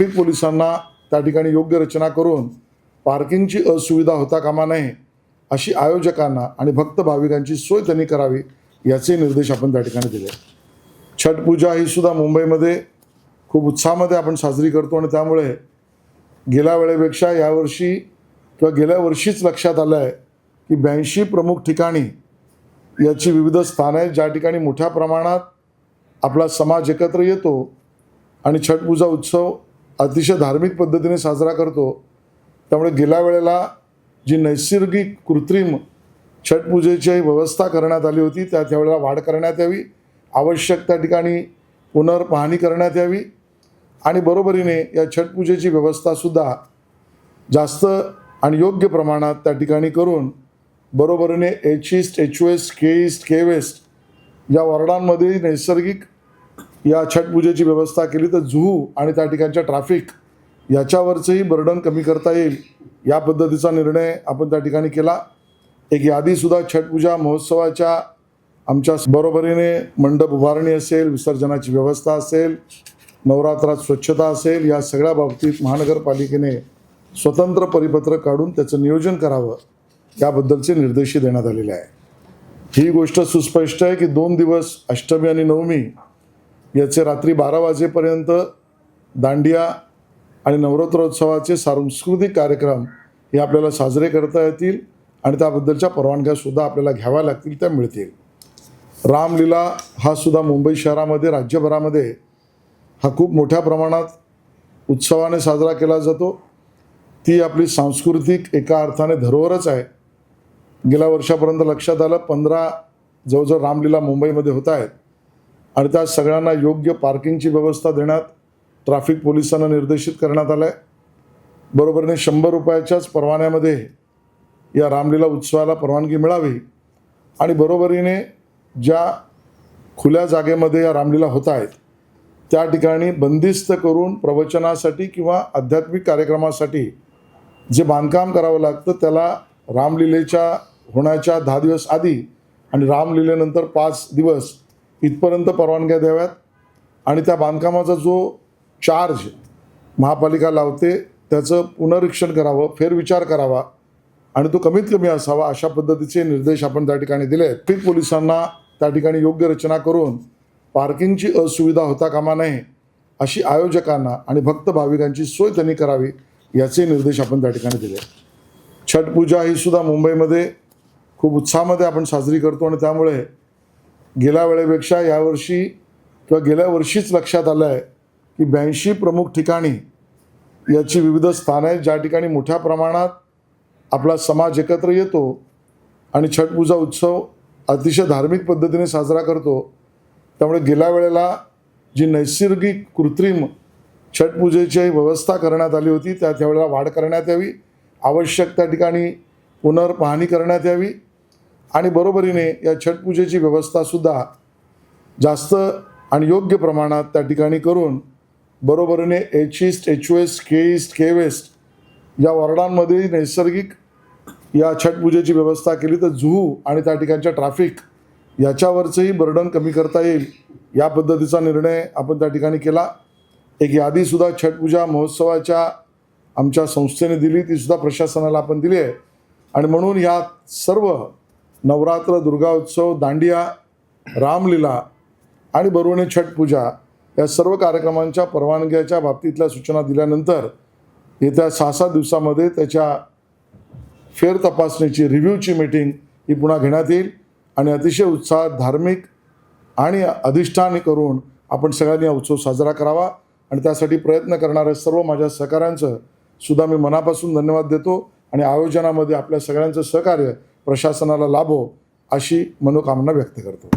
Traffic पोलिसांना त्या ठिकाणी योग्य रचना करून पार्किंगची असुविधा होता कामा नये अशी आयोजकांना आणि भक्त भाविकांची सोय त्यांनी करावी याचे निर्देश आपण त्या ठिकाणी दिले. छठ पूजा ही सुद्धा मुंबईमध्ये खूप उत्साहामध्ये आपण साजरी करतो आणि त्यामुळे गेल्या वेळेपेक्षा यावर्षी किंवा गेल्या वर्षीच लक्षात आलं आहे की ब्याऐंशी प्रमुख ठिकाणी याची विविध स्थानं आहेत ज्या ठिकाणी मोठ्या प्रमाणात आपला समाज एकत्र येतो आणि छठ पूजा उत्सव अतिशय धार्मिक पद्धतीने साजरा करतो. त्यामुळे गेल्या वेळेला जी नैसर्गिक कृत्रिम छठपूजेची व्यवस्था करण्यात आली होती त्या त्यावेळेला वाढ करण्यात यावी. आवश्यक त्या ठिकाणी पुनर्पाहणी करण्यात यावी. आणि बरोबरीने या छठपूजेची व्यवस्थासुद्धा जास्त आणि योग्य प्रमाणात त्या ठिकाणी करून बरोबरीने H east H west K east K west या वॉर्डांमध्ये नैसर्गिक या छटपूजेची व्यवस्था केली तर जुहू आणि त्या ठिकाणच्या ट्रॅफिक याच्यावरचंही बर्डन कमी करता येईल. या पद्धतीचा निर्णय आपण त्या ठिकाणी केला. एक यादीसुद्धा छटपूजा महोत्सवाच्या आमच्या बरोबरीने मंडप उभारणी असेल विसर्जनाची व्यवस्था असेल नवरात्रात स्वच्छता असेल या सगळ्या बाबतीत महानगरपालिकेने स्वतंत्र परिपत्र काढून त्याचं नियोजन करावं याबद्दलचे निर्देशही देण्यात आलेले आहे. ही गोष्ट सुस्पष्ट आहे की दोन दिवस अष्टमी आणि नवमी याचे रात्री बारा वाजेपर्यंत दांडिया आणि नवरात्रोत्सवाचे सांस्कृतिक कार्यक्रम हे आपल्याला साजरे करता येतील आणि त्याबद्दलच्या परवानग्यासुद्धा आपल्याला घ्याव्या लागतील त्या मिळतील. रामलीला हा सुद्धा मुंबई शहरामध्ये राज्यभरामध्ये हा खूप मोठ्या प्रमाणात उत्सवाने साजरा केला जातो. ती आपली सांस्कृतिक एका अर्थाने धरोहरच आहे. गेल्या वर्षापर्यंत लक्षात आलं पंधरा जवळजवळ रामलीला मुंबईमध्ये होत आहेत. आणि त्या सगळ्यांना योग्य पार्किंगची व्यवस्था देण्यात ट्रॅफिक पोलिसांना निर्देशित करण्यात आलं आहे बरोबरीने शंभर रुपयाच्याच परवान्यामध्ये या रामलीला उत्सवाला परवानगी मिळावी. आणि बरोबरीने ज्या खुल्या जागेमध्ये या रामलीला होत आहेत त्या ठिकाणी बंदिस्त करून प्रवचनासाठी किंवा आध्यात्मिक कार्यक्रमासाठी जे बांधकाम करावं लागतं त्याला रामलीलेच्या होण्याच्या दहा दिवस आधी आणि रामलीलेनंतर पाच दिवस इथपर्यंत परवानग्या द्याव्यात आणि त्या बांधकामाचा जो चार्ज महापालिका लावते त्याचं पुनरीक्षण करावं फेरविचार करावा आणि तो कमीत कमी असावा अशा पद्धतीचे निर्देश आपण त्या ठिकाणी दिले आहेत. पीक पोलिसांना त्या ठिकाणी योग्य रचना करून पार्किंगची असुविधा होता कामा नये अशी आयोजकांना आणि भक्त भाविकांची सोय त्यांनी करावी याचे निर्देश आपण त्या ठिकाणी दिले छठ पूजा ही सुद्धा मुंबईमध्ये खूप उत्साहामध्ये आपण साजरी करतो आणि त्यामुळे गेल्या वेळेपेक्षा यावर्षी किंवा गेल्या वर्षीच लक्षात आलं आहे की ब्याऐंशी प्रमुख ठिकाणी याची विविध स्थानं आहेत. ज्या ठिकाणी मोठ्या प्रमाणात आपला समाज एकत्र येतो आणि छठपूजा उत्सव अतिशय धार्मिक पद्धतीने साजरा करतो. त्यामुळे गेल्या वेळेला जी नैसर्गिक कृत्रिम छठपूजेची व्यवस्था करण्यात आली होती त्या त्यावेळेला वाढ करण्यात यावी. आवश्यक त्या ठिकाणी पुनर्पाहणी करण्यात यावी. आणि बरोबरीने या छठपूजेची व्यवस्थासुद्धा जास्त आणि योग्य प्रमाणात त्या ठिकाणी करून बरोबरीने H east H west K east K west या वॉर्डांमध्ये नैसर्गिक या छठपूजेची व्यवस्था केली तर जुहू आणि त्या ठिकाणच्या ट्रॅफिक याच्यावरचंही बर्डन कमी करता येईल. या पद्धतीचा निर्णय आपण त्या ठिकाणी केला. एक यादीसुद्धा छठपूजा महोत्सवाच्या आमच्या संस्थेने दिली. तीसुद्धा प्रशासनाला आपण दिली आहे. आणि म्हणून ह्या सर्व नवरात्र दुर्गा उत्सव दांडिया रामलीला आणि बरुवणे छठ पूजा या सर्व कार्यक्रमांच्या परवानग्याच्या बाबतीतल्या सूचना दिल्यानंतर येत्या सहा सात दिवसामध्ये त्याच्या फेर तपासणीची रिव्ह्यूची मीटिंग ही पुन्हा घेण्यात येईल आणि अतिशय उत्साहात धार्मिक आणि अधिष्ठान करून आपण सगळ्यांनी हा उत्सव साजरा करावा आणि त्यासाठी प्रयत्न करणाऱ्या सर्व माझ्या सहकाऱ्यांचं सुद्धा मी मनापासून धन्यवाद देतो आणि आयोजनामध्ये आपल्या सगळ्यांचं सहकार्य प्रशासनाला लाभो अशी मनोकामना व्यक्त करतो.